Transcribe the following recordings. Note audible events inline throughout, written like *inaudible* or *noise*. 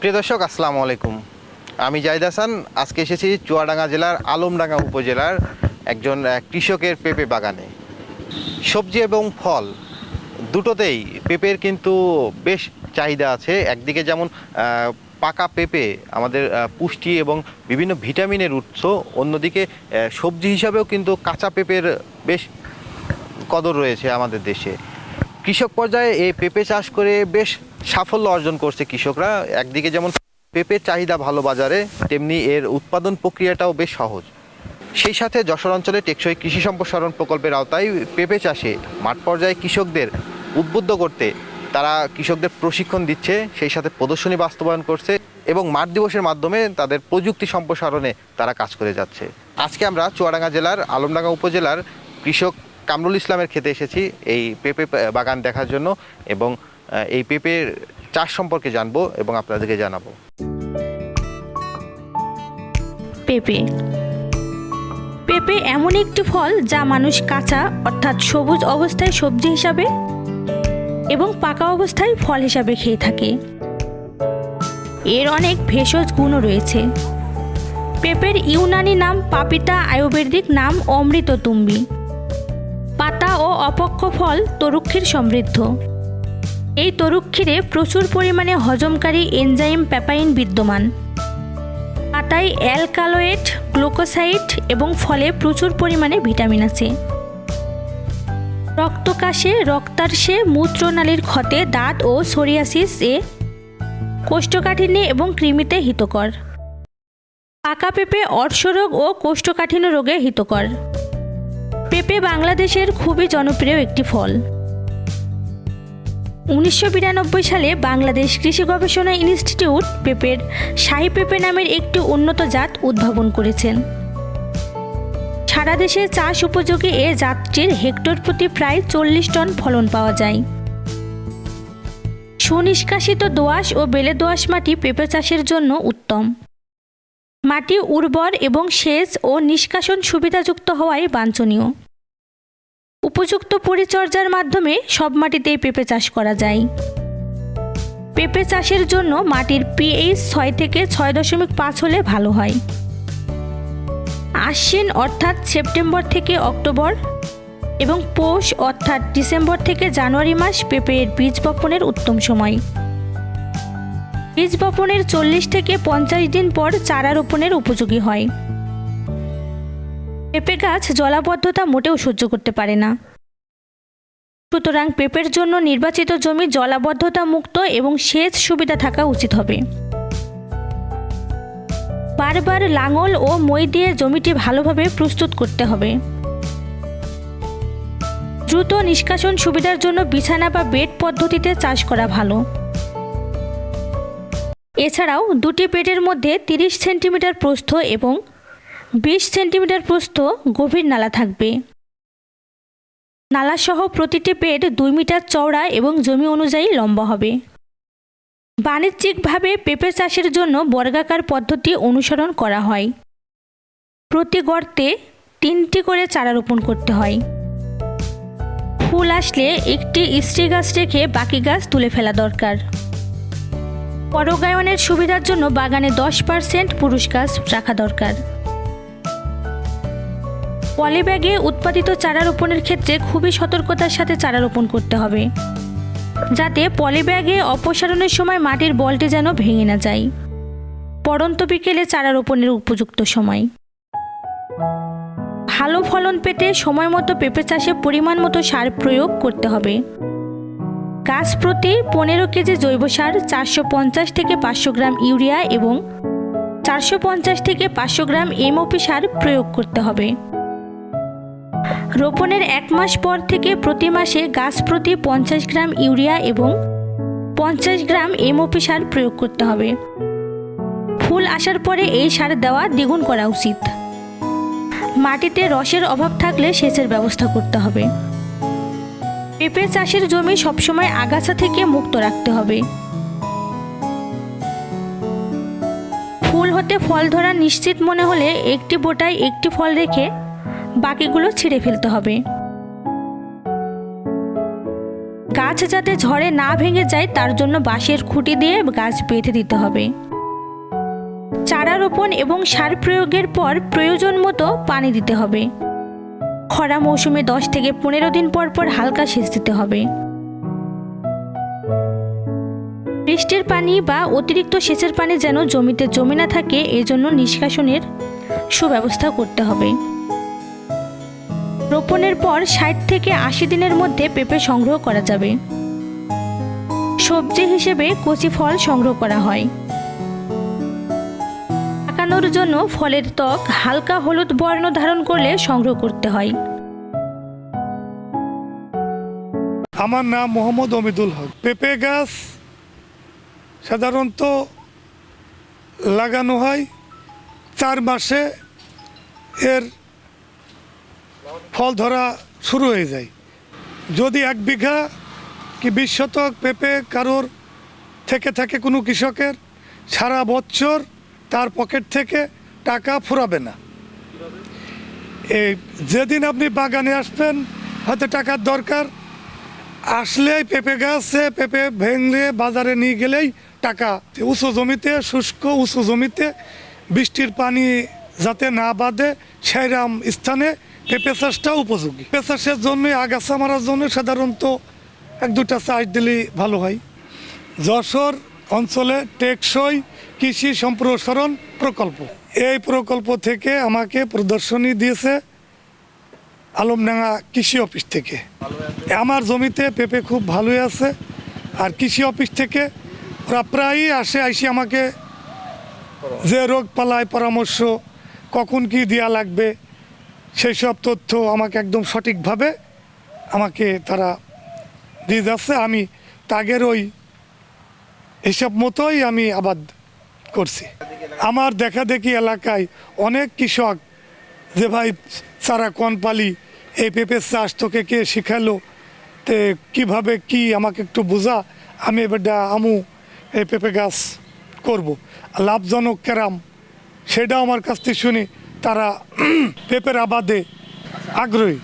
প্রিয় দর্শক, আসসালামু আলাইকুম। আমি জাহিদ হাসান, আজকে এসেছি চুয়াডাঙ্গা জেলার আলমডাঙ্গা উপজেলার একজন কৃষকের পেঁপে বাগানে। সবজি এবং ফল দুটোতেই পেঁপের কিন্তু বেশ চাহিদা আছে। একদিকে যেমন পাকা পেঁপে আমাদের পুষ্টি এবং বিভিন্ন ভিটামিনের উৎস, অন্যদিকে সবজি হিসাবেও কিন্তু কাঁচা পেঁপের বেশ কদর রয়েছে আমাদের দেশে। কৃষক পর্যায়ে এই পেঁপে চাষ করে বেশ সাফল্য অর্জন করছে কৃষকরা। একদিকে যেমন পেঁপের চাহিদা ভালো বাজারে, তেমনি এর উৎপাদন প্রক্রিয়াটাও বেশ সহজ। সেই সাথে যশোর অঞ্চলে টেকসই কৃষি সম্প্রসারণ প্রকল্পের আওতায় পেঁপে চাষে মাঠ পর্যায়ে কৃষকদের উদ্বুদ্ধ করতে তারা কৃষকদের প্রশিক্ষণ দিচ্ছে, সেই সাথে প্রদর্শনী বাস্তবায়ন করছে এবং মাঠ দিবসের মাধ্যমে তাদের প্রযুক্তি সম্প্রসারণে তারা কাজ করে যাচ্ছে। আজকে আমরা চুয়াডাঙ্গা জেলার, আলমডাঙ্গা উপজেলার কৃষক কামরুল ইসলামের খেতে এসেছি এই পেঁপে বাগান দেখার জন্য এবং এই পেঁপের চাষ সম্পর্কে জানব এবং আপনাদেরকে জানাব। পেঁপে। পেঁপে এমন একটি ফল যা মানুষ কাঁচা অর্থাৎ সবুজ অবস্থায় সবজি হিসাবে এবং পাকা অবস্থায় ফল হিসাবে খেয়ে থাকে। এর অনেক ভেষজ গুণও রয়েছে। পেঁপের ইউনানি নাম পাপিতা আয়ুর্বেদিক নাম অমৃততুম্বী। পাতা ও অপক্ষ ফল তরুক্ষীর সমৃদ্ধ। এই তরুক্ষীরে প্রচুর পরিমাণে হজমকারী এনজাইম প্যাপাইন বিদ্যমান। পাতায় অ্যালকালয়েড গ্লুকোসাইড এবং ফলে প্রচুর পরিমাণে ভিটামিন আছে। রক্তকাশে রক্তার্শে মূত্রনালীর ক্ষতে দাঁত ও সোরিয়াসিস এ কোষ্ঠকাঠিন্যে এবং কৃমিতে হিতকর। পাকা পেঁপে অর্শরোগ ও কোষ্ঠকাঠিন্য রোগে হিতকর। পেঁপে বাংলাদেশের খুবই জনপ্রিয় একটি ফল। উনিশশো বিরানব্বই সালে বাংলাদেশ কৃষি গবেষণা ইনস্টিটিউট পেঁপের শাহী পেঁপে নামের একটি উন্নত জাত উদ্ভাবন করেছেন। সারা দেশে চাষ উপযোগী এ জাতটির হেক্টর প্রতি প্রায় চল্লিশ টন ফলন পাওয়া যায়। সুনিষ্কাশিত দোআঁশ ও বেলে দোআঁশ মাটি পেঁপে চাষের জন্য উত্তম। মাটি উর্বর এবং সেচ ও নিষ্কাশন সুবিধাযুক্ত হওয়ায় বাঞ্ছনীয়। উপযুক্ত পরিচর্যার মাধ্যমে সব মাটিতেই পেঁপে চাষ করা যায়। পেঁপে চাষের জন্য মাটির পিএইচ ছয় থেকে ছয় দশমিক পাঁচ হলে ভালো হয়। আশ্বিন অর্থাৎ সেপ্টেম্বর থেকে অক্টোবর এবং পৌষ অর্থাৎ ডিসেম্বর থেকে জানুয়ারি মাস পেঁপের বীজ বপনের উত্তম সময়। বীজ বপনের চল্লিশ থেকে পঞ্চাশ দিন পর চারা রোপণের উপযোগী হয়। পেঁপে গাছ জলাবদ্ধতা মোটেও সহ্য করতে পারে না। সুতরাং পেঁপের জন্য নির্বাচিত জমি জলাবদ্ধতা মুক্ত এবং সেচ সুবিধা থাকা উচিত হবে। বারবার লাঙল ও মই দিয়ে জমিটি ভালোভাবে প্রস্তুত করতে হবে। দ্রুত নিষ্কাশন সুবিধার জন্য বিছানা বা বেড পদ্ধতিতে চাষ করা ভালো। এছাড়াও দুটি পেটের মধ্যে তিরিশ সেন্টিমিটার প্রস্থ এবং বিশ সেন্টিমিটার প্রস্থ গভীর নালা থাকবে। নালাসহ প্রতিটি পেট দুই মিটার চওড়া এবং জমি অনুযায়ী লম্বা হবে। বাণিজ্যিকভাবে পেঁপে চাষের জন্য বর্গাকার পদ্ধতি অনুসরণ করা হয়। প্রতি গর্তে তিনটি করে চারা রোপণ করতে হয়। ফুল আসলে একটি স্ত্রী গাছ রেখে বাকি গাছ তুলে ফেলা দরকার। পরগায়নের সুবিধার জন্য বাগানে দশ পার্সেন্ট পুরুষ গাছ রাখা দরকার। পলিব্যাগে উৎপাদিত চারা রোপণের ক্ষেত্রে খুবই সতর্কতার সাথে চারা রোপণ করতে হবে, যাতে পলিব্যাগে অপসারণের সময় মাটির বলটি যেন ভেঙে না যায়। পড়ন্ত বিকেলে চারা রোপণের উপযুক্ত সময়। ভালো ফলন পেতে সময় মতো পেঁপে চাষে পরিমাণ মতো সার প্রয়োগ করতে হবে। গাছ প্রতি পনেরো কেজি জৈব সার চারশো পঞ্চাশ থেকে পাঁচশো গ্রাম ইউরিয়া এবং চারশো পঞ্চাশ থেকে পাঁচশো গ্রাম এমওপি সার প্রয়োগ করতে হবে। রোপণের এক মাস পর থেকে প্রতি মাসে গাছ প্রতি পঞ্চাশ গ্রাম ইউরিয়া এবং পঞ্চাশ গ্রাম এমওপি সার প্রয়োগ করতে হবে। ফুল আসার পরে এই সার দেওয়া দ্বিগুণ করা উচিত। মাটিতে রসের অভাব থাকলে সেচের ব্যবস্থা করতে হবে। পেঁপে চাষের জমি সবসময় আগাছা থেকে মুক্ত রাখতে হবে। ফুল হতে ফল ধরা নিশ্চিত মনে হলে একটি বোটায় একটি ফল রেখে বাকিগুলো ছিঁড়ে ফেলতে হবে। গাছ যাতে ঝড়ে না ভেঙে যায়, তার জন্য বাঁশের খুঁটি দিয়ে গাছ বেঁধে দিতে হবে। চারা রোপণ এবং সার প্রয়োগের পর প্রয়োজন মতো পানি দিতে হবে। খরা মৌসুমে দশ থেকে পনেরো দিন পর পর হালকা সেচ দিতে হবে। বৃষ্টির পানি বা অতিরিক্ত সেচের পানি যেন জমিতে জমে না থাকে, এজন্য নিষ্কাশনের সুব্যবস্থা করতে হবে। রোপণের পর ষাট থেকে আশি দিনের মধ্যে পেঁপে সংগ্রহ করা যাবে। সবজি হিসেবে কচি ফল সংগ্রহ করা হয়। পাকানোর জন্য ফলের ত্বক হালকা হলুদ বর্ণ ধারণ করলে সংগ্রহ করতে হয়। আমার নাম মোহাম্মদ অমিদুল হক। পেঁপে গাছ সাধারণত লাগানো হয় চার মাসে এর ফল ধরা শুরু হয়ে যায়। যদি এক বিঘা কি বিশ শতক পেঁপে কারোর থেকে থাকে কোনো কৃষকের, সারা বছর তার পকেট থেকে টাকা ফুরাবে না। এই যেদিন আপনি বাগানে আসবেন হয়তো টাকার দরকার, আসলেই পেঁপে গাছে পেঁপে ভেঙে বাজারে নিয়ে গেলেই টাকা উঁচু জমিতে, শুষ্ক উঁচু জমিতে বৃষ্টির পানি যাতে না বাঁধে সেইরাম স্থানে পেঁপে চাষটা উপযোগী। পেঁপে চাষের জন্য, আগাছা মারার জন্য সাধারণত এক দুটা চাষ দিলেই ভালো হয়। যশোর অঞ্চলে টেকসই কৃষি সম্প্রসারণ প্রকল্প। এই প্রকল্প থেকে আমাকে প্রদর্শনী দিয়েছে আলমডাঙ্গা কৃষি অফিস থেকে। আমার জমিতে পেঁপে খুব ভালোই আছে আর কৃষি অফিস থেকে ওরা প্রায়ই আসে, আইসি আমাকে যে রোগ পালায় পরামর্শ, কখন কি দেওয়া লাগবে সেই সব তথ্য আমাকে একদম সঠিকভাবে আমাকে তারা দিয়ে যাচ্ছে। আমি তাগের ওই হিসাব মতোই আমি আবাদ করছি। আমার দেখা দেখি এলাকায় অনেক কৃষক যে, ভাই, সারা কোন পালি, এই পেঁপের চাষ তোকে কে শিখালো? তে কীভাবে কি আমাকে একটু বোঝা? আমি এবারটা আমু, এই পেঁপে গাছ করব। লাভজনক কেরাম সেটাও আমার কাছ থেকে শুনি তারা *clears throat* পেঁপের আবাদে আগ্রহী।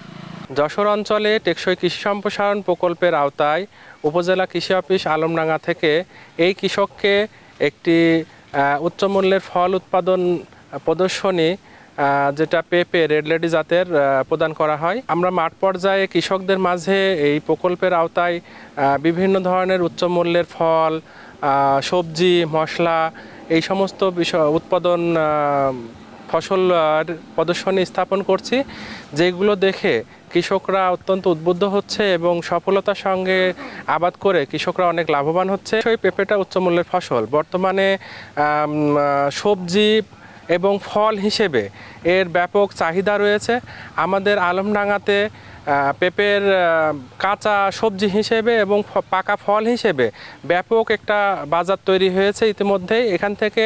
যশোর অঞ্চলে টেকসই কৃষি সম্প্রসারণ প্রকল্পের আওতায় উপজেলা কৃষি অফিস আলমডাঙ্গা থেকে এই কৃষককে একটি উচ্চমূল্যের ফল উৎপাদন প্রদর্শনী যেটা পেপে, রেড লেডি জাতের প্রদান করা হয়। আমরা মাঠ পর্যায়ে কৃষকদের মাঝে এই প্রকল্পের আওতায় বিভিন্ন ধরনের উচ্চমূল্যের ফল সবজি, মশলা, এই সমস্ত বিষয়, উৎপাদন ফসল প্রদর্শনী স্থাপন করছি। যেগুলো দেখে কৃষকরা অত্যন্ত উদ্বুদ্ধ হচ্ছে এবং সফলতার সঙ্গে আবাদ করে কৃষকরা অনেক লাভবান হচ্ছে। সেই পেঁপেটা উচ্চমূল্যের ফসল। বর্তমানে সবজি এবং ফল হিসেবে এর ব্যাপক চাহিদা রয়েছে। আমাদের আলমডাঙ্গাতে পেঁপের কাঁচা সবজি হিসেবে এবং পাকা ফল হিসেবে ব্যাপক একটা বাজার তৈরি হয়েছে ইতিমধ্যেই। এখান থেকে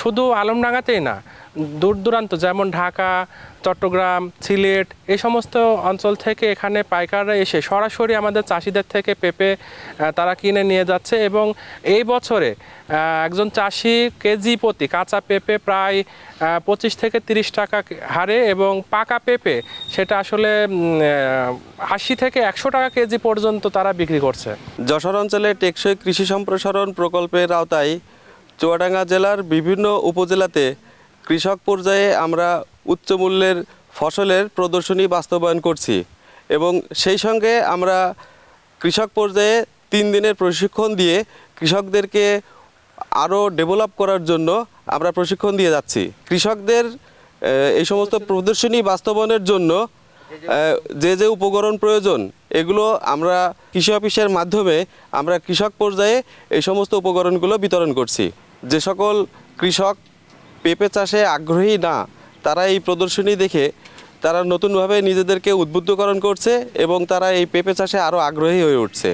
শুধু আলমডাঙ্গাতেই না দূর দূরান্ত যেমন ঢাকা চট্টগ্রাম, সিলেট, এই সমস্ত অঞ্চল থেকে এখানে পাইকাররা এসে সরাসরি আমাদের চাষিদের থেকে পেঁপে তারা কিনে নিয়ে যাচ্ছে এবং এই বছরে একজন চাষি কেজি প্রতি কাঁচা পেঁপে প্রায় পঁচিশ থেকে তিরিশ টাকা হারে এবং পাকা পেঁপে সেটা আসলে আশি থেকে একশো টাকা কেজি পর্যন্ত তারা বিক্রি করছে। যশোর অঞ্চলে টেকসই কৃষি সম্প্রসারণ প্রকল্পের আওতায় চুয়াডাঙ্গা জেলার বিভিন্ন উপজেলাতে কৃষক পর্যায়ে আমরা উচ্চ মূল্যের ফসলের প্রদর্শনী বাস্তবায়ন করছি এবং সেই সঙ্গে আমরা কৃষক পর্যায়ে তিন দিনের প্রশিক্ষণ দিয়ে কৃষকদেরকে আরও ডেভেলপ করার জন্য আমরা প্রশিক্ষণ দিয়ে যাচ্ছি। কৃষকদের এই সমস্ত প্রদর্শনী বাস্তবায়নের জন্য যে যে উপকরণ প্রয়োজন, এগুলো আমরা কৃষি অফিসের মাধ্যমে আমরা কৃষক পর্যায়ে এই সমস্ত উপকরণগুলো বিতরণ করছি। যে সকল কৃষক পেঁপে চাষে আগ্রহী না তারা এই প্রদর্শনী দেখে তারা নতুনভাবে নিজেদেরকে উদ্বুদ্ধকরণ করছে এবং তারা এই পেঁপে চাষে আরও আগ্রহী হয়ে উঠছে।